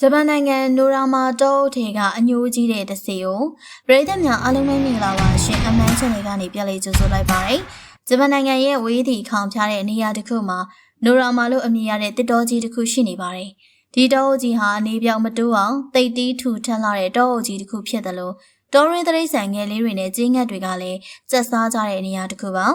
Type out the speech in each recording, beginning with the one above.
ဂျပန်နိုင်ငံနိုရာမာတောထေကအညိုးကြီးတဲ့တစီကိုပြည်သက်များအားလုံးပဲမင်္ဂလာပါရှင်အမှန်ချန်နယ်ကနေပြန်လည်ကြိုဆိုလိုက်ပါရစေဂျပန်နိုင်ငံရဲ့ဝေးသည့်ခေါင်ဖျားတဲ့နေရာတစ်ခုမှာနိုရာမာလို့အမည်ရတဲ့တစ်တော်ကြီးတစ်ခုရှိနေပါတယ်ဒီတောအုပ်ကြီးဟာနေပြောင်မတိုးအောင်တိတ်တီးထူထပ်လာတဲ့တောအုပ်ကြီးတစ်ခုဖြစ်တယ်လို့တောရင်းတရိษံငယ်လေးတွေနဲ့ကြီးငတ်တွေကလည်းစက်စားကြတဲ့နေရာတစ်ခုပါ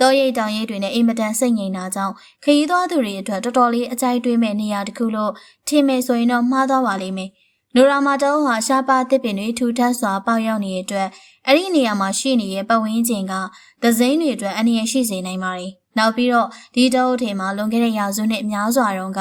တောရိပ်တောင်ရိပ်တွေနဲ့အိမ်မတန်စိတ်ငြိမ်တာကြောင့်ခရီးသွားသူတွေအတွက်တော်တော်လေးအကြိုက်တွေးမဲ့နေရာတစ်ခုလို့ထင်မယ်ဆိုရင်တော့မှားသွားပါလိမ့်မယ်။နိုရာမာတောဟာရှားပါတစ်ပင်တွေထူထပ်စွာပေါက်ရောက်နေတဲ့အတွက်အဲ့ဒီနေရာမှာရှိနေတဲ့ပတ်ဝန်းကျင်ကဒဇိမ့်တွေအတွက်အနေရရှိစေနိုင်ပါတယ်။နောက်ပြီးတော့ဒီတောအထိန်မှာလွန်ခဲ့တဲ့ရာစုနှစ်အများစွာတုန်းက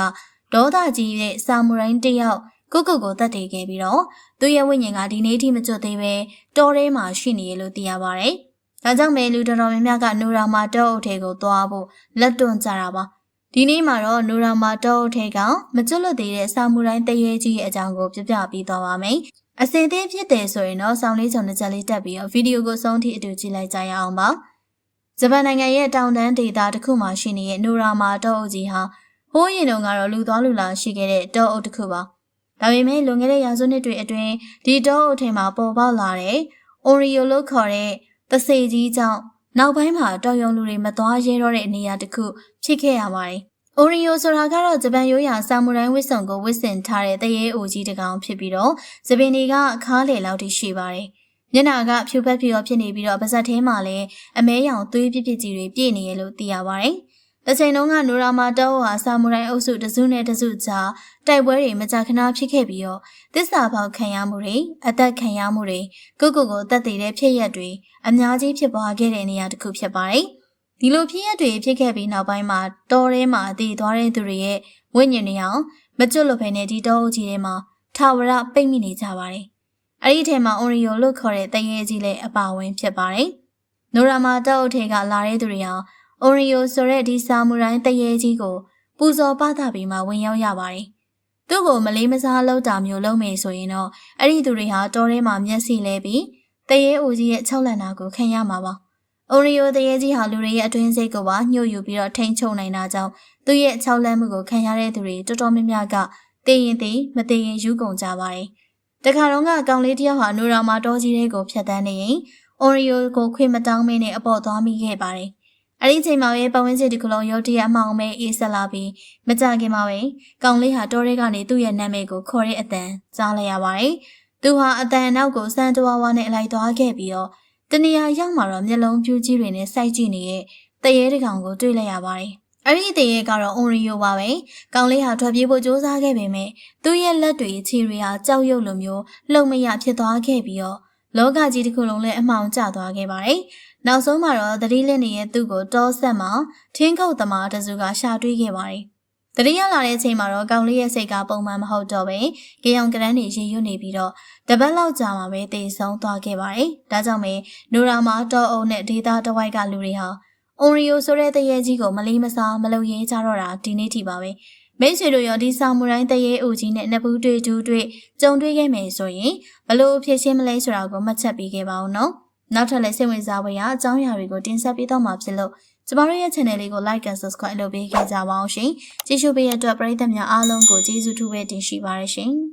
ဒေါသကြီးရဲ့ဆာမူရိုင်းတစ်ယောက်ကိုကိုကိုတတ်တည်ခဲ့ပြီးတော့သူ့ရဲ့ဝိညာဉ်ကဒီနေ့ထိမကျွတ်သေးပဲတောထဲမှာရှိနေရလို့သိရပါတယ်။ ဒါကြောင့်ပဲလူတော်တော်များများကနိုရာမာတောအုပ်ထဲကိုသွားဖို့လက်တွန့်ကြတာပါ။ဒီနေ့မှာတော့နိုရာမာတောအုပ်ထဲကမကျွတ်လွတ်သေးတဲ့ဆာမူရိုင်းတရေကြီးရဲ့အကြောင်းကိုပြပြပေးသွားပါမယ်။အစင်သေးဖြစ်တယ်ဆိုရင်တော့ဆောင်းလေးချုံတစ်ချက်လေးတက်ပြီးတော့ဗီဒီယိုကိုဆုံးထိအတူကြည့်လိုက်ကြရအောင်ပါ။ဂျပန်နိုင်ငံရဲ့တောင်တန်းဒေသတစ်ခုမှာရှိနေတဲ့နိုရာမာတောအုပ်ကြီးဟာဟိုးရင်တုန်းကတော့လူသွားလူလာရှိခဲ့တဲ့တောအုပ်တစ်ခုပါ။ဒါပေမဲ့လွန်ခဲ့တဲ့ရာစုနှစ်တွေအတွင်းဒီတောအုပ်ထဲမှာပေါ်ပေါက်လာတဲ့ Oreo လို့ခေါ်တဲ့ သစေကြီးကြောင့်နောက်ပိုင်းမှာတော်ရုံလူတွေမသွားရဲတော့တဲ့နေရာတစ်ခုဖြစ်ခဲ့ရပါတယ်။ Oreo ဆိုတာကတော့ဂျပန်ရိုးရာဆာမူရိုင်းဝစ်စုံကိုဝစ်ဆင်ထားတဲ့တရေအိုကြီးတစ်ကောင်ဖြစ်ပြီးတော့ဂျပန်တွေကခါးလေလောက်ထိရှိပါတယ်။မျက်နှာကဖြူဖက်ဖြူရောဖြစ်နေပြီးတော့ပါဇက်ထဲမှာလည်းအမဲရောင်သွေးပြစ်ပြစ်ကြီးတွေပြည့်နေရလို့သိရပါတယ်။ တစ်ချိန်လုံးကနိုရာမာတောဟာဆာမူရိုင်းအုပ်စုတစုနဲ့တစုကြားတိုက်ပွဲတွေမကြာခဏဖြစ်ခဲ့ပြီးတော့သစ္စာပေါက်ခံရမှုတွေအသက်ခံရမှုတွေကိုကိုကိုတက်တည်တဲ့ဖြစ်ရက်တွေအများကြီးဖြစ်ပွားခဲ့တဲ့နေရာတစ်ခုဖြစ်ပါတယ်။ဒီလိုဖြစ်ရက်တွေဖြစ်ခဲ့ပြီးနောက်ပိုင်းမှာတောထဲမှာတည်သွားတဲ့သူတွေရဲ့ဝိညာဉ်တွေအောင်မကျွတ်လွတ်ဖဲနဲ့ဒီတောအုပ်ကြီးထဲမှာထာဝရပိတ်မိနေကြပါတယ်။အဲ့ဒီထဲမှာ Oreo လို့ခေါ်တဲ့တရေကြီးလည်းအပါဝင်ဖြစ်ပါတယ်။နိုရာမာတောအုပ်ထဲကလာတဲ့သူတွေဟာ။ Oreo ဆိုတဲ့ဒီဆာမူရိုင်းတရေကြီးကိုပူဇော်ပသပြီးမှဝင်ရောက်ရပါတယ်။သူ့ကိုမလေးမစားလောက်တာမျိုးလုပ်မယ်ဆိုရင်တော့အဲ့ဒီသူတွေဟာတောထဲမှာမျက်စိလဲပြီးတရေအိုကြီးရဲ့၆လန်နာကိုခံရမှာပါ။ Oreo တရေကြီးဟာလူတွေရဲ့အတွင်းစိတ်ကိုပါညှို့ယူပြီးတော့ထိန်ချုံနိုင်တာကြောင့်သူ့ရဲ့၆လန်မှုကိုခံရတဲ့သူတွေတော်တော်များများကတည်ရင်တည်မတည်ရင်ယူကုန်ကြပါတယ်။တခါတော့ကကောင်လေးတယောက်ဟာနိုရာမာတောကြီးလေးကိုဖျက်တမ်းနေရင် Oreo ကိုခွေမတောင်းမင်းနဲ့အပေါ်သွားမိခဲ့ပါတယ်။ အဲ့ဒီချိန်မှာပဲပဝင်းစီဒီကလုံးရုတ်တရက်အမှောင်မဲအေးဆက်လာပြီးမကြခင်မှာပဲကောင်လေးဟာတောထဲကနေသူ့ရဲ့နာမည်ကိုခေါ်တဲ့အတန်ကြားလိုက်ရပါတယ်။သူဟာအတန်နောက်ကိုစမ်းတဝါဝါနဲ့အလိုက်သွားခဲ့ပြီးတော့တနေရာရောက်မှာတော့မျက်လုံးပြူးကြီးတွေနဲ့စိုက်ကြည့်နေတဲ့တရေတကောင်ကိုတွေ့လိုက်ရပါတယ်။အဲ့ဒီတရေကတော့အွန်ရီယိုပါပဲ။ကောင်လေးဟာထွက်ပြေးဖို့ကြိုးစားခဲ့ပေမဲ့သူ့ရဲ့လက်တွေခြေတွေဟာကြောက်ရွံ့လိုမျိုးလှုပ်မရဖြစ်သွားခဲ့ပြီးတော့ လောကကြီးတစ်ခုလုံးလည်းအမှောင်ကျသွားခဲ့ပါတယ်။နောက်ဆုံးမှာတော့သတိလစ်နေတဲ့သူ့ကိုတောဆက်မှာထင်းခုတ်သမားတစုကရှာတွေ့ခဲ့ပါတယ်။တတိယလာတဲ့အချိန်မှာတော့ကောင်လေးရဲ့စိတ်ကပုံမှန်မဟုတ်တော့ပဲကြောင်ကရန်းနေရေရွနေပြီးတော့တပတ်လောက်ကြာမှပဲတည်ဆုံးသွားခဲ့ပါတယ်။ဒါကြောင့်ပဲနိုရာမာတောအုံနဲ့ဒေတာတဝိုက်ကလူတွေဟာအိုရီယိုဆိုတဲ့တရေကြီးကိုမလေးမစားမလုံရဲကြတော့တာဒီနေ့ထိပါပဲ။ မိတ်ဆွေတို့ရောဒီဆောင်မူရိုင်းတရေအိုကြီးနဲ့နှစ်ဘူးတွေ့တူးတွေ့ကြုံတွေ့ခဲ့မယ်ဆိုရင်ဘလို့ဖြစ်ရှင်းမလဲဆိုတာကိုမှတ်ချက်ပေးခဲ့ပါဦးနော်။နောက်ထပ်လည်းစိတ်ဝင်စားဖွယ်ရာအကြောင်းအရာတွေကိုတင်ဆက်ပေးတော့မှာဖြစ်လို့ကျမတို့ရဲ့ channel လေးကို like and subscribe လုပ်ပေးခဲ့ကြပါအောင်ရှင်။ကြည့်ရှုပေးရတဲ့အတွက်ပရိသတ်များအားလုံးကိုကျေးဇူးထူးပဲတင်ရှိပါရရှင်။